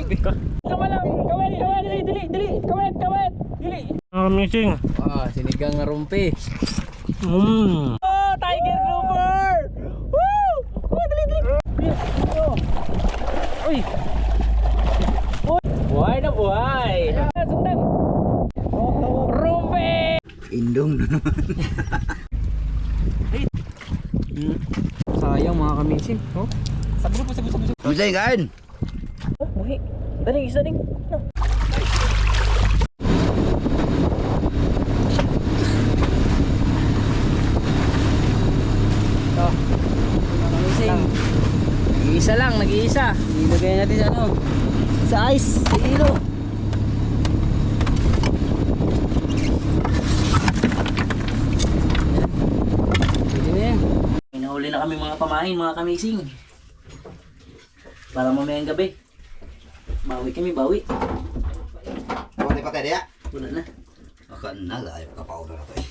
Grabe. Kamalang, kawet, kawet, dili, dili, dili, kawet, kawet, dili. Mga kamising. Ah, sinigang nga rumpi. Mmm. Oh, tiger grouper! Woo! Oh, dali, dali. Oh. Uy. Uy. Buhay na buhay. Ah, Sundan. Rumpi! Indong na naman. Sayang mga kamising. Oh. Sabi po, sabi, sabi, sabi. Kamusta yung kain? Oh, buhi. Dali, isa ding. No. Ito. Mga kamising. Nag-iisa lang, nag-iisa. Ilagay natin sa ano? Sa ice, sa ilo. Pwede na kami mga pamain, mga kamising. Para mamayang gabi. Bawi kami, bawi. Ako na patay diya. Wala na. Baka naga ay kapauna na to eh.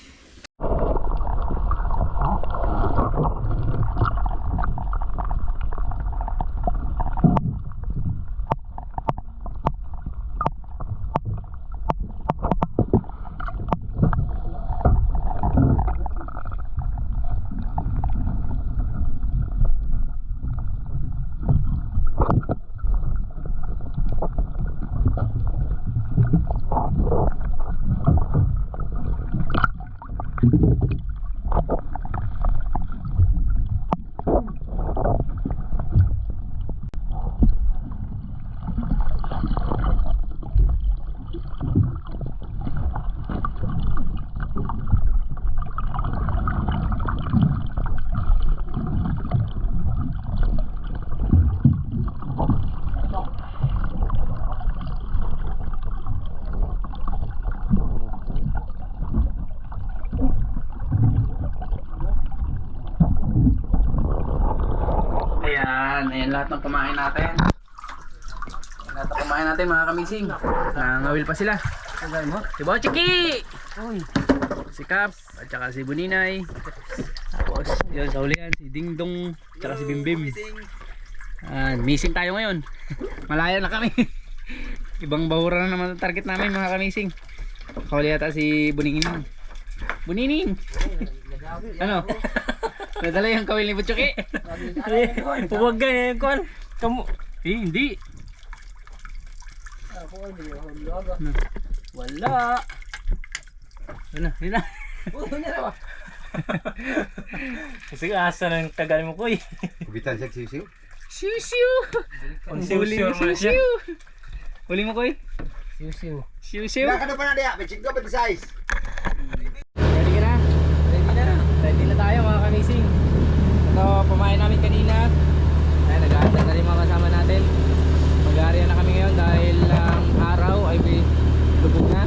Lahat ng kumain natin. Lahat ng kumain natin mga kamising. Nangawil pa sila. Si Bochiki! Si Kap, at saka si Buninay. Tapos, yun sa ulihan, si Dingdong, at saka si Bimbim. Ah, missing tayo ngayon. Malaya na kami. Ibang bahura na naman ang target namin mga kamising. Kahuli yata si Bunining. Bunining! ano? Nadala yung kawil ni Butchuki. Huwag ganyan, kon. Kamu. Eh, hindi. Wala. Ano, yun na. Kasi asa ng tagal mo ko eh. Kubitan siya sisiw. Siu siu. Ang Huli mo, siu. Huli mo koy. Siw siw. Siu siu. Wala ka na pa na diya. May chigdo pa size. Ready ka na? Ready na. Ready na kamising. Ito, pumain namin kanina. Ayan, nag-aantay na rin mga kasama natin. Mag-aarya na kami ngayon dahil ang araw ay may lubog na.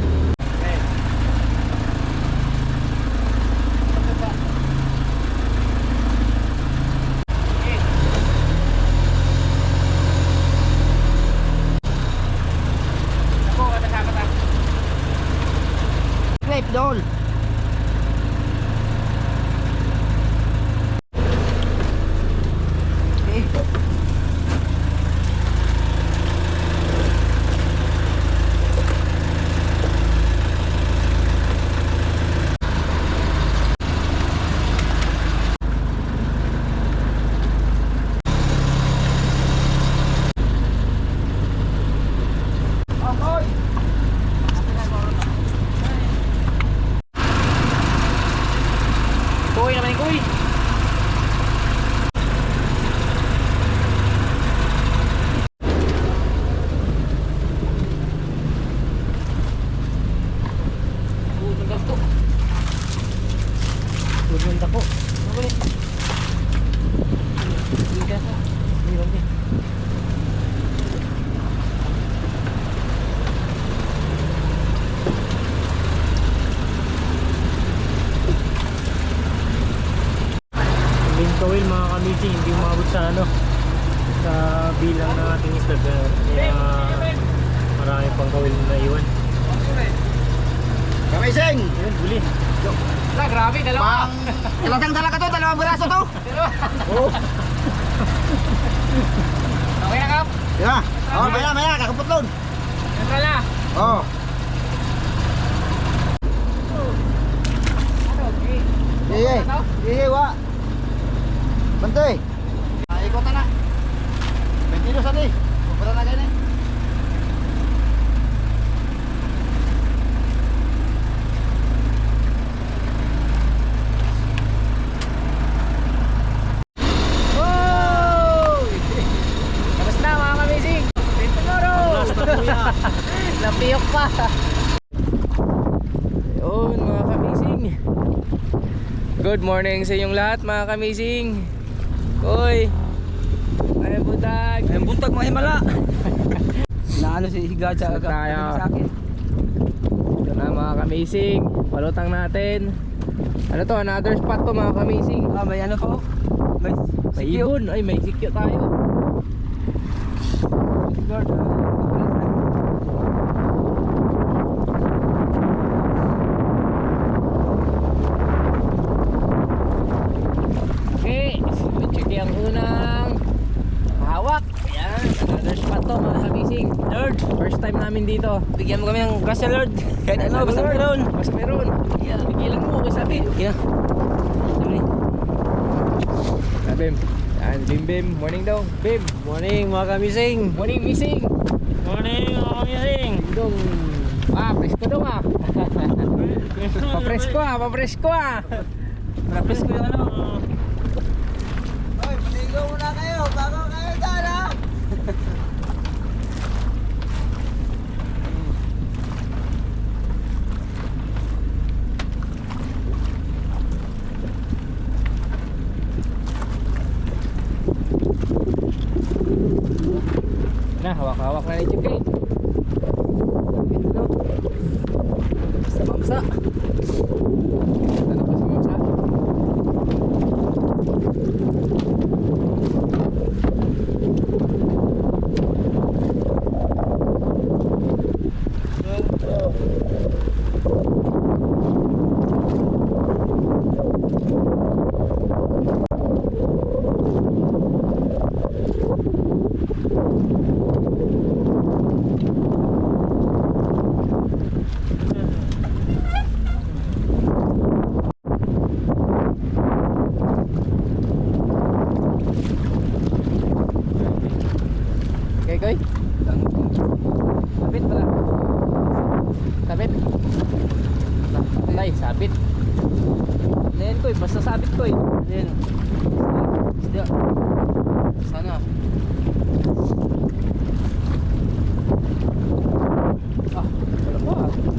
Ako, kasama tayo. Grape doll. Kuy naman kuy. Tutulog ko. Tutulog ako. Ano ba Hindi ka sa. Hindi ba Yung kawil mga kamising, hindi umabot sa ano. Sa bilang ng ating isda. Kaya marami pang kawil na iwan. Kamising! Ayun, huli. Wala, grabe, dalawa. Ilang talaga to? Dalawang braso to? Okay na kap. Yeah. Oh, maya, maya. Kakapos Tatlon. Central ah. Oo. Iya, iya, wa. Bantoy. Ay, ikot na. 20 kilos ani. Pupunta na gani. Wow! Kamusta mga kamising? See you tomorrow! Napiyok pa! Yun mga kamising Good morning sa inyong lahat mga kamising Uy! Ay butag! Ay, buntag mga himala. Naano si Higa Sa sa tayo. sa akin. Ito na mga kamising Palutang natin Ano to? Another spot to mga kamising Ah, may ano po? May May ibon! Ay may sikyo tayo Lord, ah. Okay, check ang unang hawak. Ayan, another spot to mga kabising. Lord, first time dito. Bigyan mo kami ng grasya, Lord. Kahit ano, basta meron. Basta meron. Yeah. Pigilan mo, okay sabi. Okay na. Sabi. Ah, Bim. Yan, Bim Bim. Morning daw. Bim. Morning mga kamising. Morning, missing. Morning mga kamising. Dong. Ah, presko daw ah. Papresko ah, papresko ah. Practice ko yung ano. Hoy, maligo muna kayo bago kayo dyan ha. Na, hawak-hawak na ni Chukay. Ano? Sa mamsa. Ano pa sa mamsa? Okay, koy. Sabit pala. Sabit. Tay, sabit. Ayan koy, basta sabit koy. Ayan. Isda. Sana. Ah, wala pa.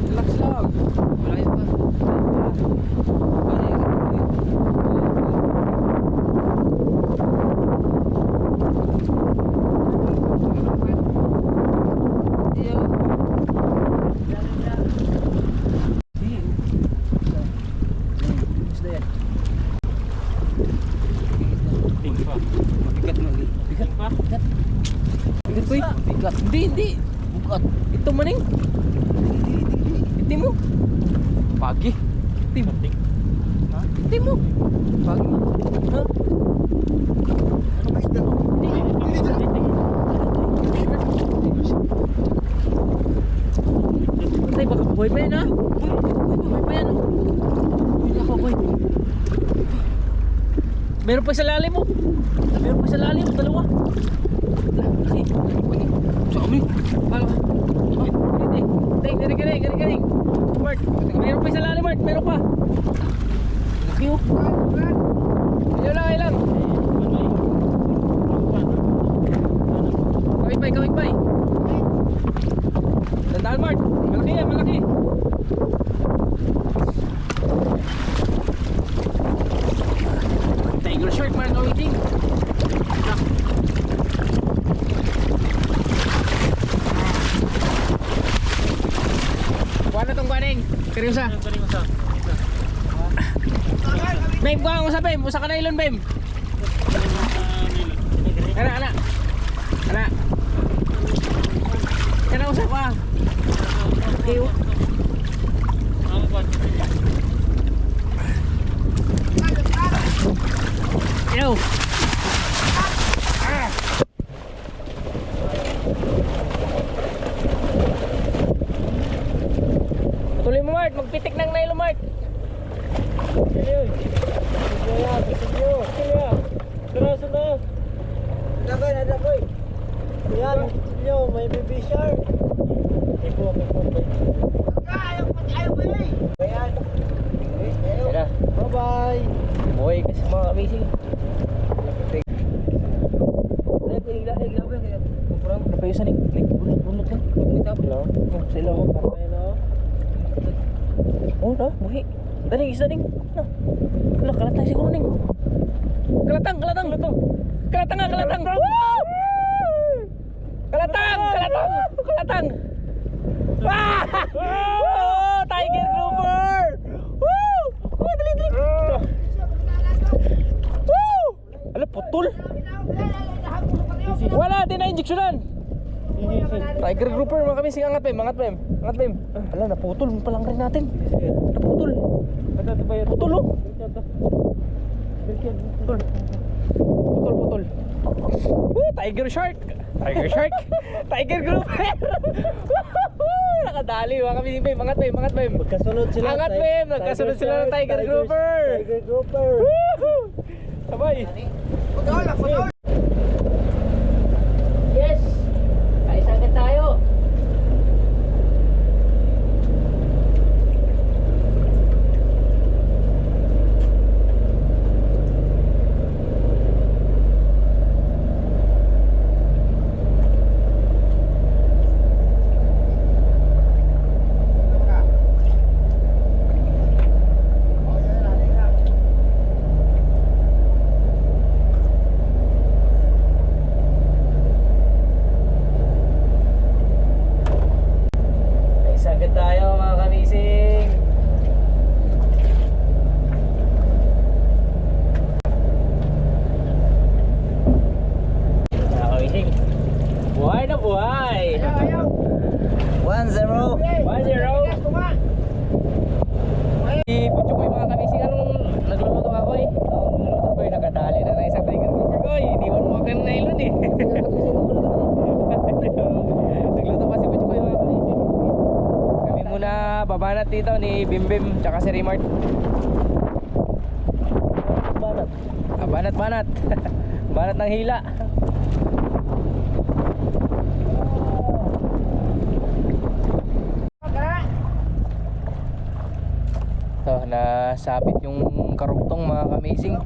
Relax lang. Malayo pa. Ano yun? Iyo. Isda yan. Pink pa. Bigat mo lagi. Bigat pa. Bigat. Bigat koy. Bigat. Hindi, hindi. Bukat. Ito maning. Hindi mo. Pagi. Hindi mo. Ha? Hindi mo. Pagi. Ha? Ano ba isda? Tay, baka buhay pa yan ha? Buhay pa yan oh. Hindi ako boy. Meron pa sa lalim mo. Meron pa sa lalim, dalawa. Laki. Sa amin. Palo. Tay, galing, galing, galing, galing. Mart, meron pa sa lalim, Mart. Meron pa. Laki oh. Ayun lang, lang. Kawit pa, kawit pa. Tandaan, Mart. Malaki yan, malaki. Tiger shirt, mga kawiting. Kuha na tong kuhaning. Seryosa. Bem, kuha mo sa Bem. Usa ka na ilon, Bem. Ana, ana. Ana. Kana usa ka. Okay, oh. Ew. Ah. pitik ng Nilo Mart. Ayun. Sige yan, sige yan. Sige yan. Taraso na. Nadaboy, nadaboy. Yan, nyo, may baby shark. Ipo, ipo, ipo. Ayaw pa, ayaw pa eh. Ayan. Tara, Bye-bye. buhay kasi mga amazing. Ano pa yung sanig? Nagpunot-punot lang. Pagmitap. Sila mo. Hello? Oh, na, buhi. Daning, isa daning. Na. Wala, kalatang siguro ning. Kalatang, kalatang. Kalatang. Kalatang nga, kalatang. Woo! Kalatang, kalatang, kalatang. Ah! Oh, Tiger Grouper! Woo! Oh, dali, dali. Woo! Ala, putol. Wala, di na injeksyonan. Tiger Grouper, mga kami, sige, angat, Pem, angat, Pem. Angat, Pem. Ala, naputol mo pa lang rin natin. Naputol. Putol, oh. Putol. Putol, putol. Woo, tiger shark. Tiger shark. tiger grouper. Nakadali, mga kami, Pem. Angat, Pem, angat, Pem. Magkasunod sila. Angat, Pem. Nagkasunod sila ng tiger grouper. Tiger grouper. Sabay. Putol, putol. Yes! Ayos agad tayo. Ayos agad tayo mga kamising. Mga kamising. Buhay na buhay. 1-0. 1-0. Si Pucho ko yung mga kamising anong nagluluto ako eh. Ang luluto ko yung nakadali na ng isang tiger grouper ko eh. Iniwan mo ka na nylon eh. Nagluto pa si Pucho ko yung mga kamising. Kami muna babanat dito ni Bimbim tsaka si Rimart. Banat. Ah, banat banat. banat ng hila. Ito, nasabit yung karugtong mga kamazing.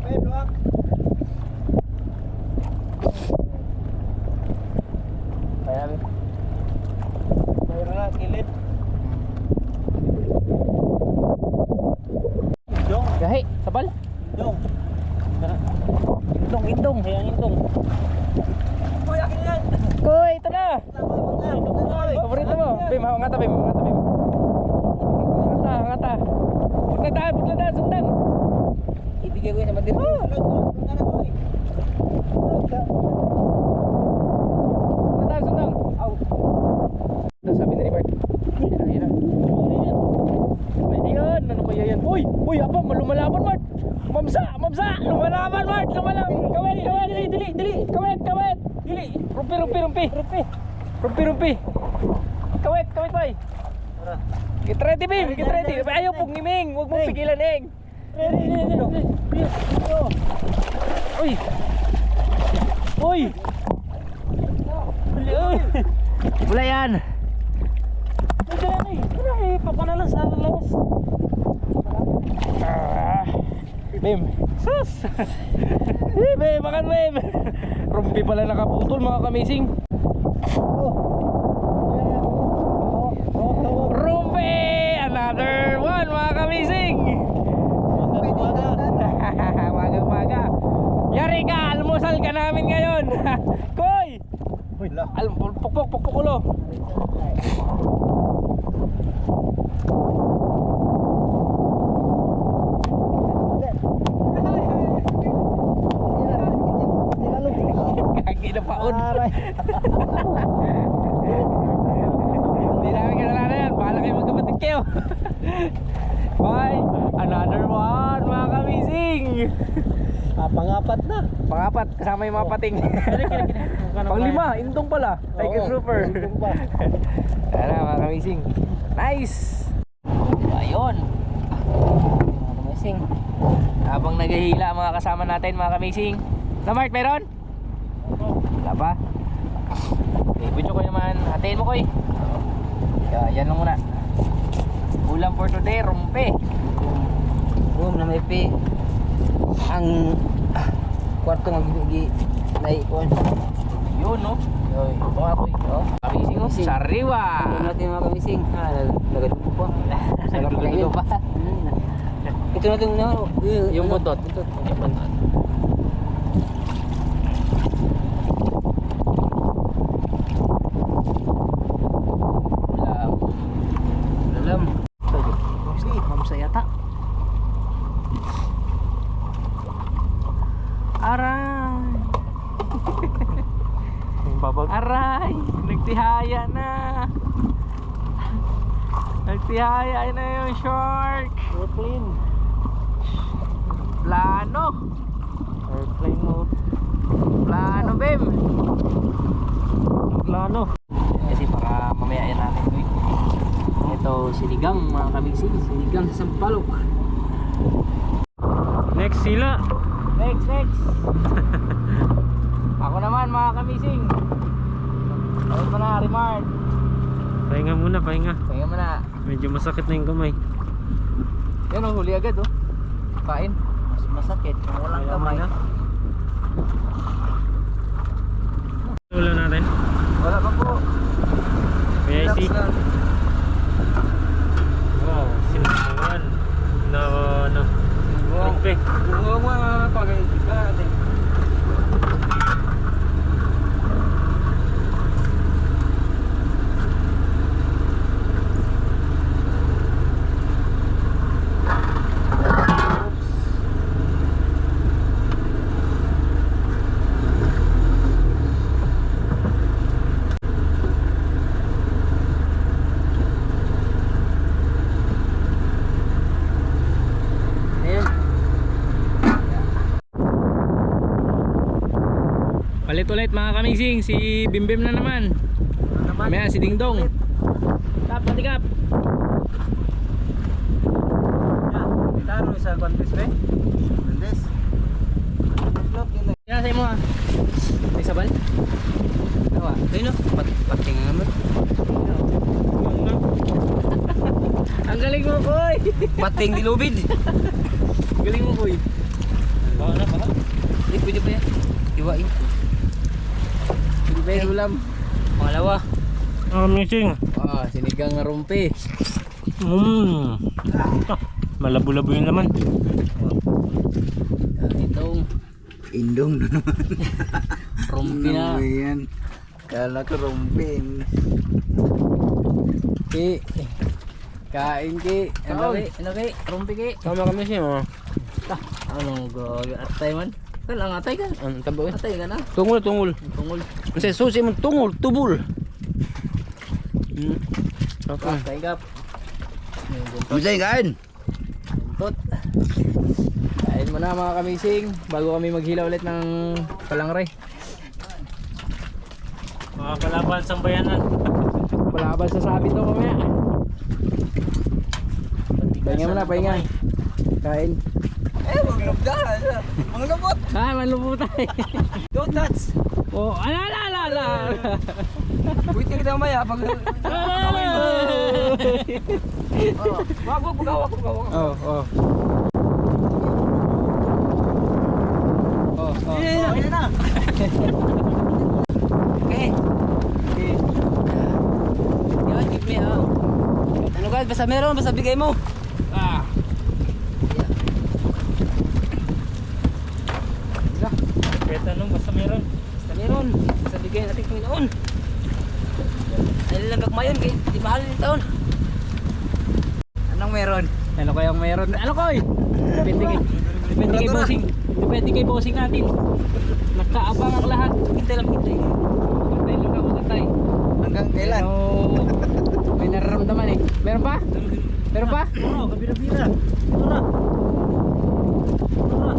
Kaya Mayroon na, kilid. Dong, gahi, sabal. dong. Indong, indong. Kaya ang itong. Uy, akin yan. Koy, ito na. Uy. Paborito mo. Bim, hawa nga ta, Bim. Hawa nga ta, Bim. Hangata, hangata. Pagladaan, pagladaan, sundan. Ibigay ko yan sa mandir. Pagladaan, sundan. Aw. Ito, sabi ni Robert. Yan na, yan na. Ay, yan. Ano kaya yan? Uy! Uy, apa, lumalaban, Mart! Mamsa! Mamsa! Lumalaban, Mart! Lumalaban! Kawet, kawet! Dili, dili, dili! Kawet, kawet! Dili! Rumpi, rumpi, rumpi! Rumpi! Rumpi, rumpi! Kawet, kawet, bay! Get ready, Bim! Get ready! Ayaw pong ni Ming! Huwag mong pigilan, Eng! Uy! Uy! Uy! Wala yan! Ito na eh. Tara eh, papanalan sa labas. Ah, Bim. Sus! Eh, Bim, makan Bim. Rumpi pala nakaputol mga kamising. Rumpi! Another one mga kamising. maga maga. Yari ka, almusal ka namin ngayon. Koy! Uy, la. Al pukpok pukpok ulo. Kagi na paon. Hindi namin kilala yan. Bahala kayo magkapatid kayo. Bye. Another one, mga kamising. Ah, pangapat na. Pangapat, kasama yung mga pating. Panglima, intong pala. Tiger Oo, Trooper. intong pa. Na, mga kamising. Nice! Ayun. Mga kamising. Habang naghihila mga kasama natin mga kamising. Na Mark, meron? Wala pa? Okay, video ko naman. Hatiin mo ko eh. Yeah, yan lang muna. Ulam for today, rumpe. Boom na may pi. Ang ah, kwarto nga gigi naikuan. Yun no. Yoy, ito nga eh. Oh, kamising oh. Sariwa. Ano natin mga kamising? Ah, nagadugo pa. Sarap pa. Hmm. Ito natin na. Yung buntot. Buntot. Yung buntot. Ulam. Ulam. Mamsa yata. Aray! Babag. Aray! Nagtihaya na! Nagtihaya na yung shark! Airplane. Plano! Airplane mode. Plano, Bim! Plano. Kasi para mamaya yan natin ito eh. Ito, sinigang mga kamising. Sinigang sa sampalok. Next sila. Next, next! Ako naman mga kamising. Ayun mo na, Rimard. Pahinga muna, pahinga. Tingnan mo na. Medyo masakit na yung kamay. Yan oh, huli agad oh. Kain. Mas masakit kung walang Kaya kamay. muna. Ulam natin. Wala pa po. PIC. Relax lang. Wow, sinasawan. Na ano. Rumpe. Oo mga pagkain. Ayan. Palit ulit mga kamising, si Bimbim na naman. Mamaya si Dingdong. Tap, patikap. Taro sa contest ba? Mendes. Yan sa imo. May sabal? Awa, kayo no? Pat pating naman. Ang galing mo, boy! Pating dilubid. galing mo, boy. Baka na, baka. Hindi pwede pa yan. Iwain. Yung ulam? Pangalawa. Amazing. Ah, sinigang nga rumpi. Mmm. Ah, malabo-labo yung laman. Ah, Itong Indong na naman. rumpi na. Ano yan? Kala ko rumpin. Ki. Kain ki. Ano ki? Ano ki? Rumpi ki. Tama kami siya mo. Tah, anong gawag atay man? Kan ang atay ka? Ang tabo eh. Atay ka na. Tungol, tungol. Tungol. Kasi susi mo tungol, tubol. Hmm. Okay. Atay ka. Musay kain. Buntot. Kain mo na mga kamising bago kami maghila ulit ng palangre. Mga kalaban sa bayanan. Palaban sa sabi to mamaya. Pahinga mo na, pahinga. Kain. Eh, mga lubdahan. Mga lubot. Ah, maluputay. Don't touch. oh, ala ala ala ala. Wait ka maya pag Wag wag wag wag wag. Oh, oh. Oh, oh. Ayan na. Okay. Yan, give me. Ano guys, basta meron, basta bigay mo. Ah. Kahit anong basta meron. Basta meron, basta bigay natin Panginoon. Dahil lang gagmayon, kay di mahal yung taon. Anong meron? Ano kayang meron? Ano koy? Depende kay Depende kay bossing. Depende kay bossing natin. Nakaabang ang lahat. Hintay lang, hintay. Patay lang ako patay. Hanggang kailan? Pero may nararamdaman eh. Meron pa? Meron pa? Oo, kabira-bira. Tara. Tara.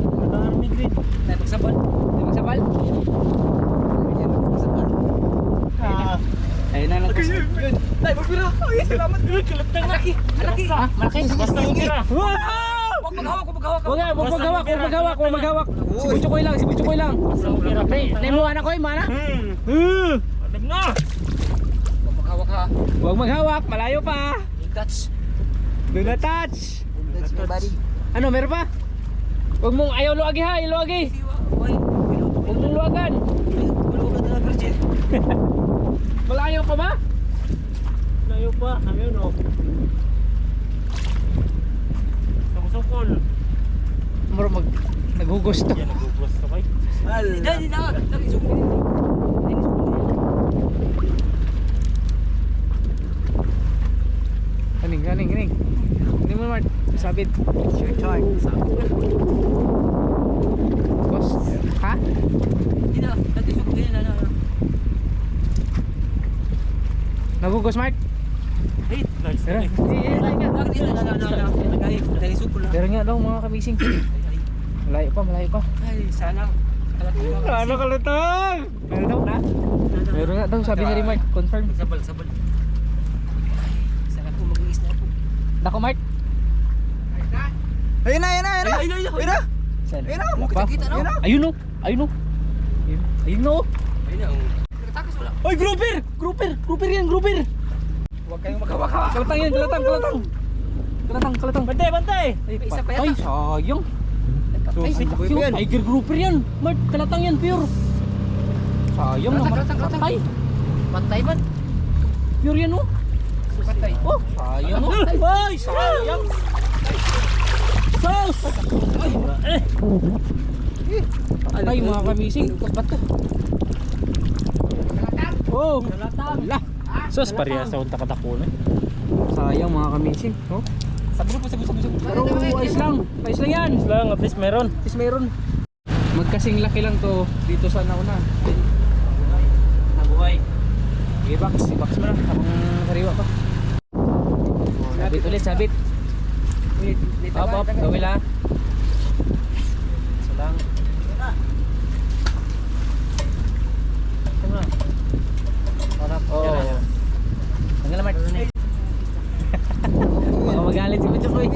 Ganda army green. Tayo pagsabal. May magsapal? Ah. Ayun na lang. Ay, magbira. Ay, salamat. Kalatang laki. Malaki. Malaki. Basta yung tira. Huwag maghawak, huwag maghawak. Huwag maghawak, huwag maghawak, huwag maghawak. Si Butchokoy lang, si Butchokoy lang. Basta yung tira. Pre, Nemo anak ko, mana? Hmm. Alam na. Huwag maghawak ha. Huwag maghawak, malayo pa. Touch. Do not touch. That's my buddy. Ano, meron pa? Huwag mong ayaw luagi ha, ayaw luagi. Huwag mong luagan. Virgin. Malayo pa ba? Layo pa. Ayun o. Sukol. Muro mag naghugos to. Yan, nagugwas to kay. Hindi, hindi na. Sukul din. Kaning, kaning, kaning. Hindi mo naman, sabit. Sure time. Boss. Ha? Hindi na. Sukul din. Ano, ano. Naghugos, Mark? Hey, nice. Tara. Ay, Eh, eh, layo nga. Lagi, hindi na. Ano, ano, ano. Lagi, lagi, sukul na. Pero nga daw mga kamising. Malayo pa, malayo pa. Ay, sana. Ano kalatang? Meron daw na? Meron nga daw, sabi ni Mark. Confirm. Sabal, sabal. Ay, sana po mag-iis na po. Dako, Mark? Ayun na, ayun na, ayun na. Ay, ay, ay, ay. Ayun na. Ayun na. Kita, no? Ayun na. Ayun o. Ayun o. Ayun o. Ayun na, Nagtakas wala. Oy, grouper! Grouper! Grouper yan, grouper! Huwag kayong maghawak ha. Kalatang yan, kalatang, kalatang. Kalatang, kalatang. Bantay, bantay. Ay, isa pa Ay, yata. sayang. Ay, Susi. laki yun. Tiger grouper yan. Mart, kalatang yan, pure. Sayang naman. kalatang, kalatang. Ay, Patay ba? pure yan oh. Patay. Oh, sayang oh. Ay, sayang. Sos! Ay, Eh, Ay, mga kamising. Bato. Oh, Ala. sus, parehas sa unta katakbo na. Sayang mga kamising. Oh. Sabi mo, sabi, sabi, sabi. Pero ayos lang. Ayos lang yan. Lang, at least meron. Is meron. Magkasing laki lang to dito sa nauna. Nabuhay. I-box, i-box mo na. Habang sariwa pa. Sabit ulit, sabit. Ulit. Up, up, gawin lang. Isa lang. Ito na. Oo. Yan. Tanggal naman. Baka magalit si Pucho ko eh.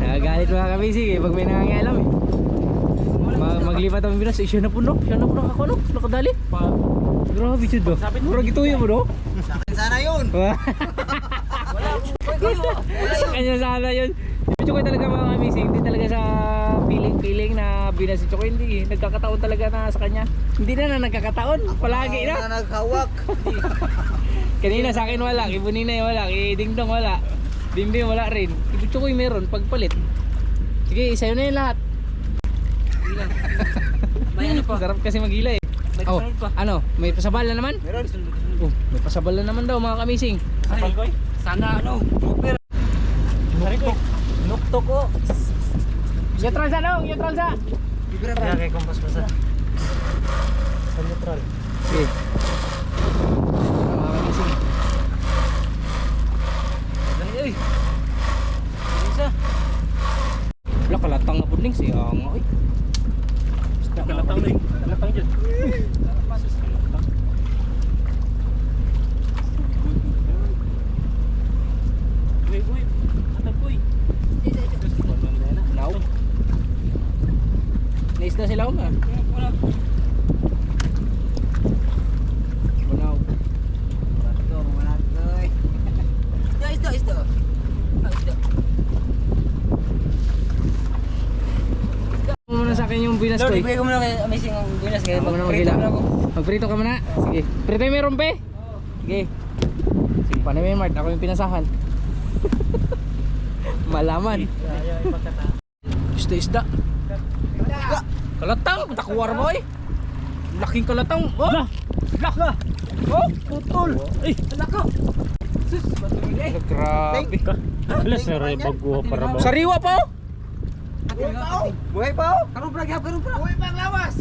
Nagagalit mga kabisig eh. Pag may nangangialam eh. Ma maglipat ang binas. Eh, siya na puno. Siya na puno ako no. Nakadali. Pa. Grabe siya do. Murag ituyo mo no. Sana yun. sa kanya sana yun. Si Chokoy talaga mga amazing. Hindi talaga sa feeling-feeling na binas si Chokoy. Hindi. Nagkakataon talaga na sa kanya. Hindi na na nagkakataon. Palagi na. na naghawak. Kanina sa akin wala. Kay Buninay wala. Kay Dingdong wala. Bimbing wala rin. Kay meron. Pagpalit. Sige, sa'yo na yung lahat. May ano pa? Sarap kasi magila eh. May Oh, pa. ano? May pasabal na naman? Meron. Oh, may pasabal na naman daw mga kamising. Ko. Sana ano, super. Nari ko. Nukto ko. Neutral sa dong, neutral sa. Kaya ba? kay kompas pa sa. Sa neutral. Sige. Mga kamising. Dali, oy. Isa. Wala kalatang na pudling siya nga oy. Kalatang na eh. Kalatang dyan. Sus, kalatang. Uy, uy. Atag uy. Now. Naisda sila um ah. Wala. Now. Ito, mga natoy. Isda, isda, isda. Ah, isda. Ano muna binas ko Lord, eh. ibigay ko muna kay Amazing ang bilas kaya muna mag-prito muna ako. Magprito ka muna. Sige. Prito yung meron pe. Sige. Sige pa namin Mart. Ako yung pinasahan. Malaman. Isda isda. Kalatang. Takuwar mo eh. Laking kalatang. Oh. Lah. Lah. Oh. Putol. Ay. Anak ko. Sus, matulog eh. Grabe. Alas na rin bago para ba? Sariwa pa oh. Buhay pa ako! Buhay pa ako! Karong brag, karong lawas!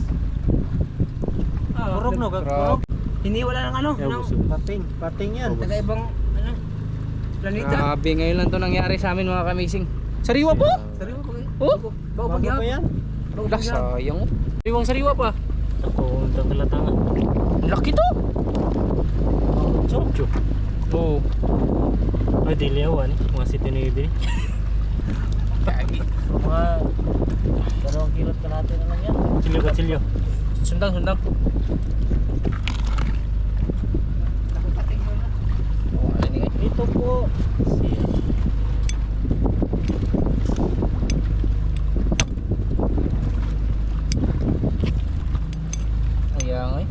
Ah, kurog no, kurog. Hindi wala ng ano, ng pating, pating yan. Taga ano, planeta. Grabe, ngayon lang 'to nangyari sa amin mga kamising. Sariwa po? Sariwa po. Eh. Oh, bago pa yan. Bago pa yan. Sayang. Oh. Sariwa pa. Ako, ang kalatangan. Laki to. Chocho. Oh. Ay, dili awan. Mga 79. Kagi. So, mga dalawang kilot ano ka natin na lang yan. Kutsilyo, kutsilyo. Sundang, sundang. Ito po si Ayan ay. Eh.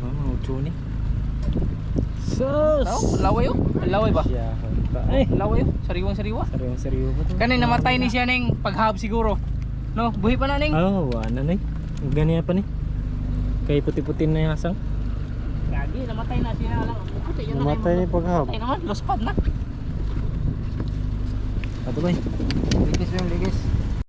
Oh, Juni. Sus! Laway oh. Laway ba? Ay! Laway oh. Sariwang sariwa. Sariwang sariwa ba to? Kanina namatay ni siya ning paghab siguro. No, buhi pa na ning. Oh, wala na eh. Ganyan pa ni. Kay puti-puti na yung asang. Gagi, namatay na siya lang. Puti yun Namatay ni paghab. Ay naman, lost pad na. Ato ba eh? Ligis yung ligis.